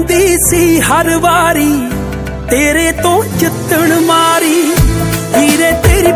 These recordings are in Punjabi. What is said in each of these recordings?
ਲੜ ਸੀ ਹਰ ਵਾਰੀ ਤੇਰੇ ਤੋਂ ਜਿੱਤਣ ਮਾਰੀ ਹੀਰੇ ਤੇਰੀ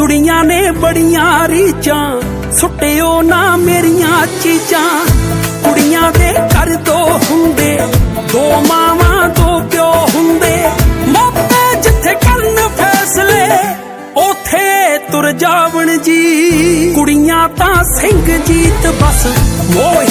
ਜੁੜੀਆਂ ਨੇ ਬੜੀਆਂ ਰੀਚਾਂ ਸੁੱਟਿਓ ਨਾ ਮੇਰੀਆਂ ਚੀਜ਼ਾਂ। ਕੁੜੀਆਂ ਦੇ ਘਰ ਦੋ ਹੁੰਦੇ, ਦੋ ਮਾਵਾਂ, ਦੋ ਪਿਓ ਹੁੰਦੇ। ਮੋਪੇ ਜਿੱਥੇ ਕਰਨ ਫੈਸਲੇ ਉਥੇ ਤੁਰ ਜਾਵਣ ਜੀ। ਕੁੜੀਆਂ ਤਾਂ ਸਿੰਘ ਜੀਤ ਬਸ, ਮੋਹ